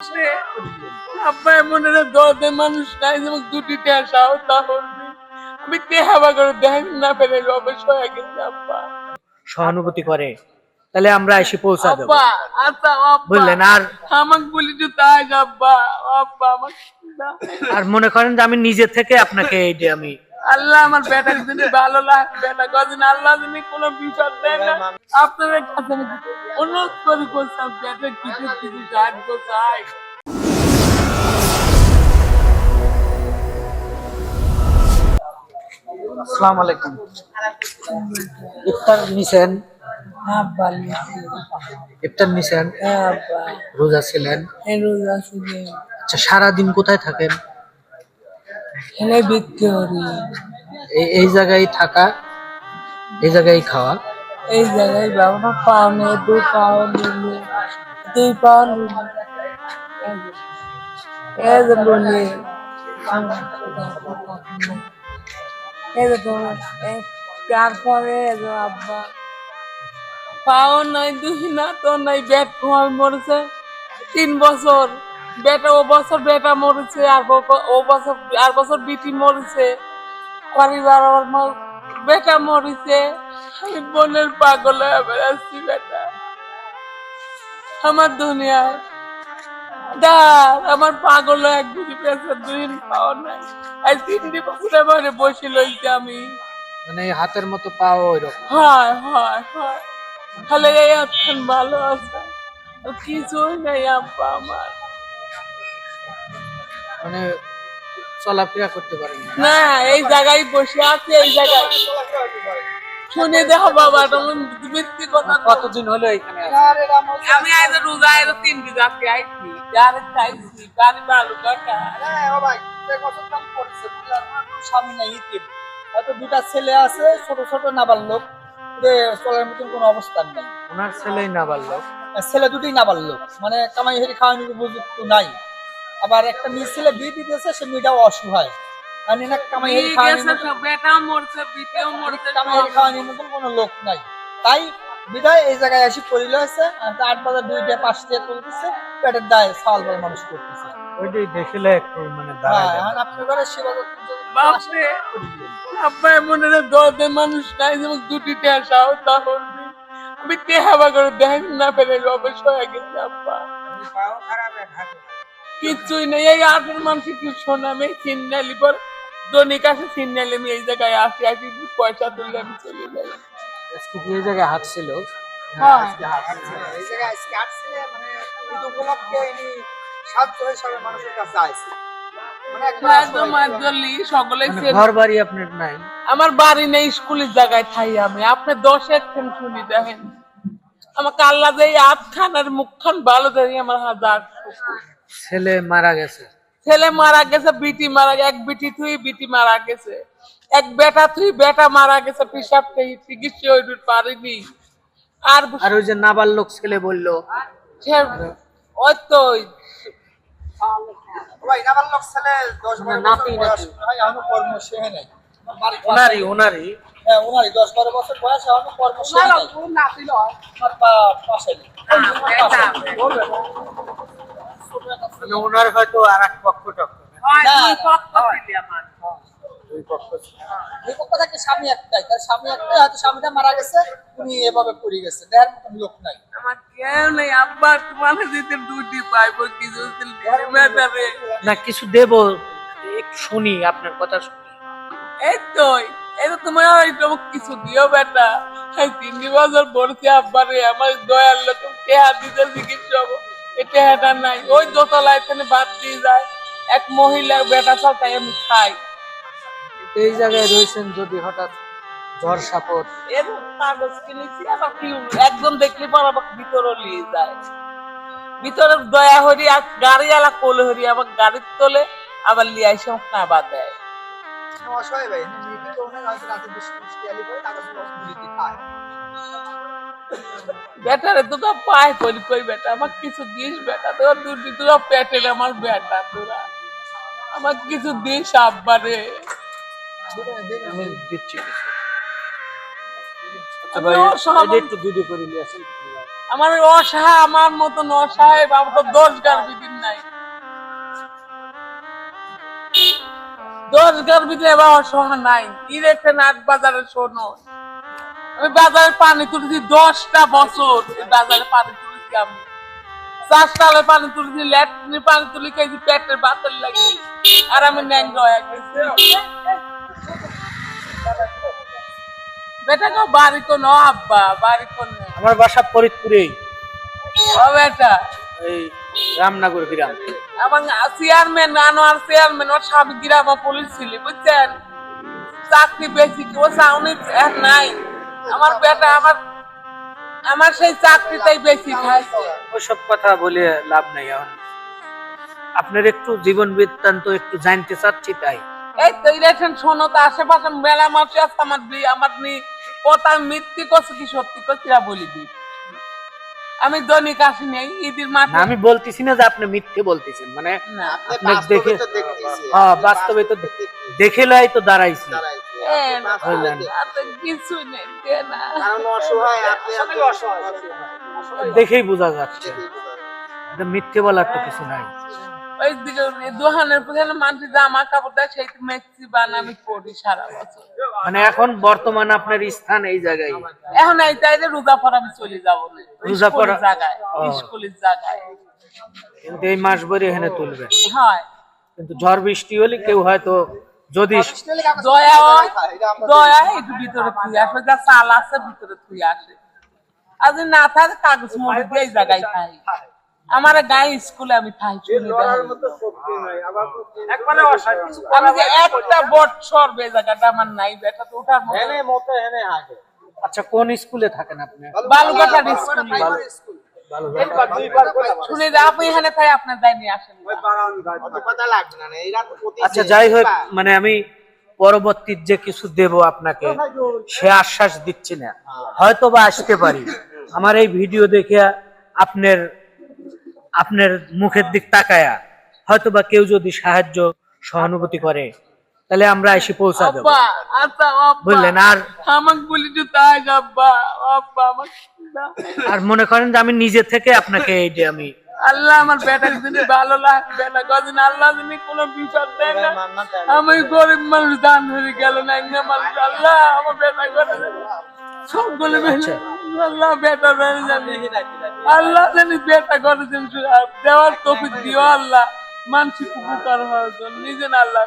সে আব্বা এমন একটা দরদের মানুষ নাই যেমন দুটি আমি করে না অবশ্য হয়ে গেছে আব্বা। সহানুভূতি করে। তাহলে আমরা এসে পৌঁছা দেবো বুঝলেন আর আমাকে বলি যে তাই আব্বা আব্বা আমার আর মনে করেন যে আমি নিজে থেকে আপনাকে এই যে আমি আল্লাহ আমার বেটার জন্য ভালো লাগে বেটা কদিন আল্লাহ যদি কোনো বিপদ দেয় না আপনাদের কাছে আমি অনুরোধ করি করতাম বেটা কিছু কিছু সাহায্য চাই। আসসালামু আলাইকুম। ইফতার নিছেন? আব্বা ইফতার নিছেন? আব্বা। রোজা ছিলেন? রোজা শুনে আচ্ছা সারাদিন কোথায় থাকেন? এনে বিক্রি করি। এই জায়গায় থাকা এই জায়গায় খাওয়া? এই জায়গায় বাবা পাও নেই দু পাও নিলে দুই যে তারপরে আব্বা পাও নাই দুই না তো নাই মরেছে। তিন বছর। বেটা ও বছর বেটা মরেছে আর ও বছর আর বছর বিটি মরেছে। পরিবার আমার বেটা মরেছে। আমি বোনের পাগল হয়ে বেড়াচ্ছি বেটা। আমার দুনিয়ায় দার আমার পাগল এক দুটি পেয়েছে দুই দিন পাওয়া নাই। আর তিনটি বছর মানে বসে লইতে আমি। মানে হাতের মতো পাওয়া ওইরকম। হয় হয় হয়। তাহলে এই ভালো আছে। কিছুই নেই আব্বা আমার। মানে চলাফেরা করতে পারেন না। না এই জায়গায় বসে আছে এই জায়গায়। শুনে দেখো বাবা তখন মিথ্যে কথা কতদিন হলো এখানে আমি আজ রোজা এর তিন দিন আজকে আইছি। যার চাইছি গাড়ি ভালো কথা। স্বামী নাই ইতিম। হয়তো দুটা ছেলে আছে ছোট ছোট নাবাল লোক। চলার মতন কোনো অবস্থান নাই। ওনার ছেলেই না পারল আর ছেলে দুটোই নাবাল লোক। মানে কামাই হেরি খাওয়ানোর উপযুক্ত নাই। আবার একটা মেয়ে ছেলে বিয়ে দিতেছে সে মেয়েটাও অসহায় মানে না কামাই হেরি গেছে সব বেটা মরছে বিটেও মরছে কামাই হেরি খাওয়ানোর মতন কোনো লোক নাই। তাই বিদায় এই জায়গায় এসে পরিল হয়েছে আর আট বাজার দুইটা পাঁচ দিয়ে তুলতেছে পেটের দায় সাল বলে মানুষ করতেছে। ওইটাই দেখিলে একটু মানে হ্যাঁ দাঁড়ায় এখন আপনার ঘরে সেবা করতে আব্বা এমন একটা মানুষ নাই যেমন দুটি তাহলে আমি টেহাবা করে দেখেন না পেরে অবশ্য হয়ে গেছে আব্বা। কিচ্ছুই নেই। এই আটের মানুষ একটু শোনামে চিন্নালি পর দনিক আসে চিন্নালি আমি এই জায়গায় আসি আসি পয়সা তুললে আমি চলে যাই। আজকে কি এই জায়গায় হাঁটছিল? হ্যাঁ। এই জায়গায় আজকে আসছে মানে ঈদ উপলক্ষে ইনি সাহায্য হিসাবে মানুষের কাছে আসছে। মানে একবার একদম একদমই সকলেই মানে চেনে। ঘর বাড়ি আপনার আমার বাড়ি নেই স্কুলের জায়গায় থাই আমি। আপনি দশ একখান শুনি দেখেন। আমাকে আল্লাহ যে আট খান আর মুখ খান ভালো দেয় আমার হাজার। ছেলে মারা গেছে। ছেলে মারা গেছে বিটি মারা গেছে এক বিটি তুই বিটি মারা গেছে। এক বেটা তুই বেটা মারা গেছে পিসাব থেকে চিকিৎসা হইতে পারিনি। আর আর ওই যে নাবালক ছেলে বলল। ওই তো ওনারই ওনারই। হ্যাঁ ওনারই। দশ বারো বছর বয়স এখনও কর্ম নেই। মানে ওনার হয়তো আর এক পক্ষ টক্ষ না, দুই পক্ষ ছিল আমার। দুই পক্ষ এই পক্ষ থেকে স্বামী একটাই। তার স্বামী একটাই হয়তো স্বামীটা মারা গেছে উনি এভাবে পড়ে গেছে। দেড় মতন লোক নাই। আমার কেউ নেই আব্বা তোমার দিতে দুটি পাইব কিছু না কিছু দেব। একটু শুনি আপনার কথা শুনি। এই তো এই তো তোমার কিছু দিও বেটা। তিন বছর বলছি আব্বারে আমার দয়াল লোক টেহা দিতে চিকিৎসা হব এই নাই। ওই দোতলায় এখানে বাদ দিয়ে যায়। এক মহিলা বেটা তাই আমি খাই। এই জায়গায় রয়েছেন যদি হঠাৎ ঝড় সাপট এরকম কাগজ কিনেছি আবার কি একদম দেখলে পর আবার ভিতরে নিয়ে যায়। ভিতরে দয়া হরি আর গাড়ি আলা কোলে হরি আবার গাড়ির তোলে আবার লিয়ে এসে আমাকে আবার দেয়। অসহায় ভাই বেটারে তোরা পায় করি কই বেটা আমার কিছু দিস বেটা তোরা দুটি তোরা পেটের আমার বেটা তোরা। আমার কিছু দিস আব্বারে। আমি দিচ্ছি আচ্ছা একটু দুধে করে নিয়ে আমার অসহায় আমার মতন অসহায় বাবা তো দশ গার বিদিন নাই। দশ গার বিদিন এবার অসহায় নাই। ইরেকশন আট বাজারে শোনো আমি বাজারে পানি তুলেছি দশটা বছর। বাজারে পানি তুলেছি আমি। চার সালে পানি তুলেছি ল্যাট্রিনে পানি তুলে খেয়েছি পেটের বাতের লাগে আর আমি ন্যাংরা হয়ে গেছি। বেটা কো বাড়ি কোন আব্বা বাড়ি কোন আমার বাসা ফরিদপুরেই। ও বেটা। এই রামনগর গ্রাম। এবং চেয়ারম্যান আনোয়ার চেয়ারম্যান ওর স্বামী গ্রাম পুলিশ ছিল বুঝছেন? চাকরি বেশি ও চাউনি নাই। আমার বেটা আমার আমার সেই চাকরিটাই বেশি খাইছে ওসব কথা বলে লাভ নাই এখন। আপনার একটু জীবন বৃত্তান্ত একটু জানতে চাচ্ছি তাই। এই তো ইলেকশন শোনো তো আশেপাশে মেলা মাসে আছে আমার বিয়ে আমার নি কথা মিথ্যি করছে কি সত্যি করছি বলি দি আমি দৈনিক আসি নেই ঈদের মাঠে আমি বলতেছি না যে আপনি মিথ্যে বলতেছেন মানে আপনি দেখে হ্যাঁ বাস্তবে তো দেখে লাই তো দাঁড়াইছি। না, বুঝলেন। আর তো কিছুই নেই দেখেই বোঝা যাচ্ছে। মিথ্যে বলার তো কিছু নাই। ওই দিকে দোকানের পেছনে মানুষ জামা কাপড় দেয় সেই মেক্সি পরি সারা বছর। মানে এখন বর্তমান আপনার স্থান এই জায়গায়? এখন এই চাইলে রোজা পর আমি চলে যাব জায়গায় স্কুলের জায়গায়। কিন্তু এই মাস ভরে এখানে তুলবেন হয়। কিন্তু ঝড় বৃষ্টি হলে কেউ হয়তো যদি দয়া হয়, দয়া একটু ভিতরে থুই আসে যা চাল আছে ভিতরে থুই আসে। আর যদি না থাকে কাগজ মুড়ি দিয়ে এই জায়গায় খাই। আমার গায়ে স্কুলে আমি খাই আমি যে একটা বছর বে জায়গাটা আমার নাই বেটা তো ওঠার মতো আচ্ছা কোন স্কুলে থাকেন আপনি? বালুঘাটার স্কুলে। বালুঘাটা। শুনে আপনি এখানে তাই আপনার দায় নিয়ে আসেন আচ্ছা যাই হোক মানে আমি পরবর্তী যে কিছু দেব আপনাকে সে আশ্বাস দিচ্ছি না। হয়তো বা আসতে পারি। আমার এই ভিডিও দেখে আপনার আপনার মুখের দিক তাকায়া হয়তো বা কেউ যদি সাহায্য সহানুভূতি করে তাহলে আমরা এসে পৌঁছা দেবো বুঝলেন আর। আর মনে করেন যে আমি নিজে থেকে আপনাকে এই যে আমি আল্লাহ আমার বেটার জন্য ভালো লাগবে না কদিন আল্লাহ যদি কোনো বিপদ দেয় না আমি গরিব মানুষ দান হয়ে গেল না একটা মানুষ আল্লাহ আমার বেটা করে সকলে মিলে আল্লাহ বেটা করে জানি আল্লাহ জানি বেটা করে যেন দেওয়ার তফিক দিও আল্লাহ। মানসিক উপকার হওয়ার জন্য নিজে আল্লাহ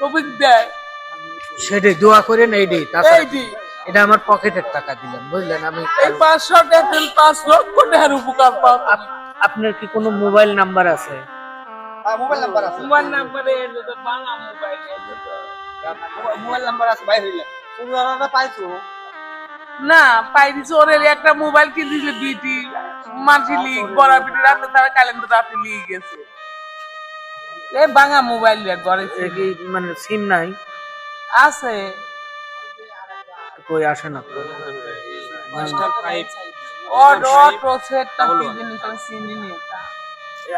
তফিক দেয়। সেটাই দোয়া করেন এইটাই তাছাড়া এইটি এটা আমার পকেটের টাকা দিলাম বুঝলেন? আমি এই পাঁচশো টাকা পাঁচ লক্ষ টাকার উপকার আপ- আপনার কি কোনো মোবাইল নাম্বার আছে? মোবাইল নাম্বার আছে। তোমার নাম্বারে বাংলা মোবাইল মোবাইল নাম্বার আছে বাইরে হইলে। তুমি পাইছো? না একটা মোবাইল লিগ বড় রাতে তারা ক্যালেন্ডার রাতে লিয়ে গেছে। এই বাংলা মোবাইল ঘরে এ কি মানে সিম নাই? আছে। কই আসে না তো। অটো অটো সেটটা কি জিনিস আমি চিনি নি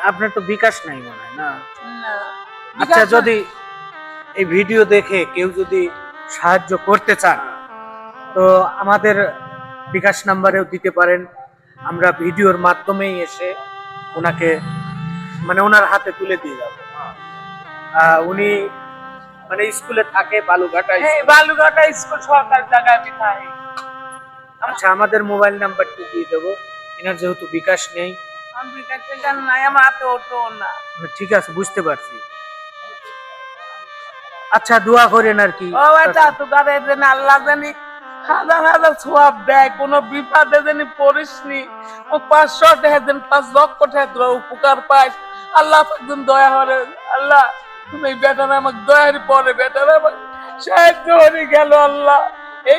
আপনার তো বিকাশ নাই মনে হয় না? আচ্ছা যদি এই ভিডিও দেখে কেউ যদি সাহায্য করতে চান তো আমাদের বিকাশ নাম্বারেও দিতে পারেন। আমরা ভিডিওর মাধ্যমেই এসে ওনাকে মানে ওনার হাতে তুলে দিয়ে যাব। উনি মানে স্কুলে থাকে বালুঘাটা বালুঘাটা স্কুল সরকার জায়গায় আমি থাকি। আচ্ছা আমাদের মোবাইল নাম্বারটি দিয়ে দেবো। এনার যেহেতু বিকাশ নেই। ঠিক আছে বুঝতে পারছি। আচ্ছা দোয়া করেন আর কি। ও এটা তো গাড়ি যেন আল্লাহ জানি হাজার হাজার সোয়াব দেয় কোনো বিপদে জানি পড়িসনি। ও পাঁচশো টাকা দেন পাঁচ লক্ষ টাকা তোরা উপকার পাইস আল্লাহ দয়া করে আল্লাহ তুমি বেটারা আমাকে দয়ার পরে বেটারা আমাকে সাহায্য করে গেল আল্লাহ। এই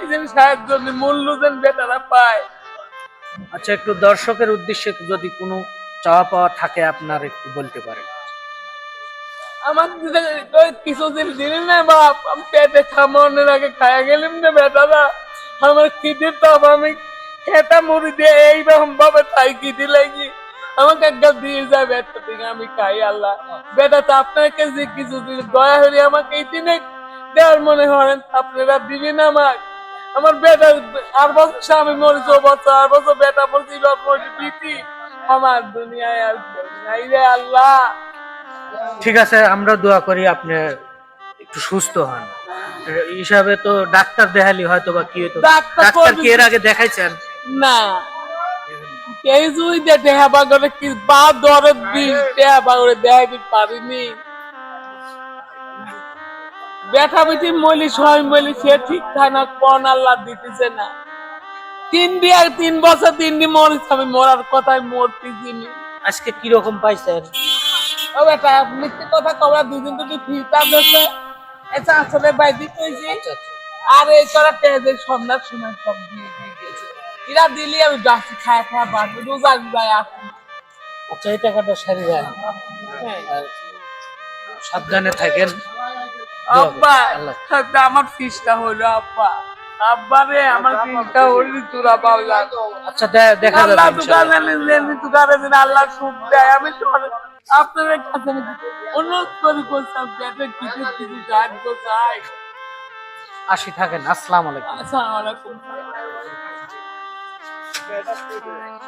মূল্য যেন বেটারা পায়। আচ্ছা একটু দর্শকের উদ্দেশ্যে যদি কোনো চাওয়া পাওয়া থাকে আপনার একটু বলতে পারেন। আমার দিদি কই কিছুদিন দিলি না বাপ। আমি পেটে খামানোর আগে খায়া গেলাম না বেটারা আমার খিদে তাপ আমি খেতা মুড়ি দিয়ে এইরকম ভাবে তাই খিদে লাগি। আমাকে একটা দিয়ে যাবে একটা দিন আমি খাই আল্লাহ। বেটা তো আপনাকে যে কিছুদিন দয়া হলে আমাকে এই দিনে দেওয়ার মনে করেন আপনারা দিবেন আমার আমার বেটা আর বছর স্বামী মরেছে ও বছর আর বছর বেটা মরছি বিটি আমার দুনিয়ায় আর নাই রে আল্লাহ। ঠিক আছে আমরা দোয়া করি আপনি একটু সুস্থ হন। হিসাবে তো ডাক্তার দেখালি হয়তো বা কি হতো ডাক্তার কি এর আগে দেখাইছেন? না। এই জুই দে দেহা বাগরে কি বা দরে বিষ দেহা বাগরে দেখাইতে পারিনি। বেটা বেটি মলি সবাই মলি সে ঠিক থাকে না কোন আল্লাহ দিতেছে না। তিন দিয়ে তিন বছর তিন দিন মরিস আমি মরার কথায় মরতেছি। আজকে কি রকম পাইছেন? ও বেটা মিথ্যে কথা কবা দুদিন দুটি ফিরতা দেছে এটা আসলে বাইদি কইছি আর এই করা টেজে সন্ধ্যার সময় সব দিয়ে দিয়ে গেছে। এরা দিলি আমি ডাক্তি খায় খায় বাঁচবো রোজা রোজায় আসি। আচ্ছা এই টাকাটা সারি যান আর সাবধানে থাকেন। আব্বা। আমার ফিসটা হইল আব্বা। আব্বা রে আমার ফিসটা তোরা বাবলা আচ্ছা দেখা যাবে আল্লাহ। দোকানে দোকানে দিন আল্লাহ সুখ দেয়। আমি আপনাদের কাছে অনুরোধ করি পেটে কিছু কিছু সাহায্য চাই। আসি থাকেন। আসসালামু আলাইকুম। আসসালামু আলাইকুম।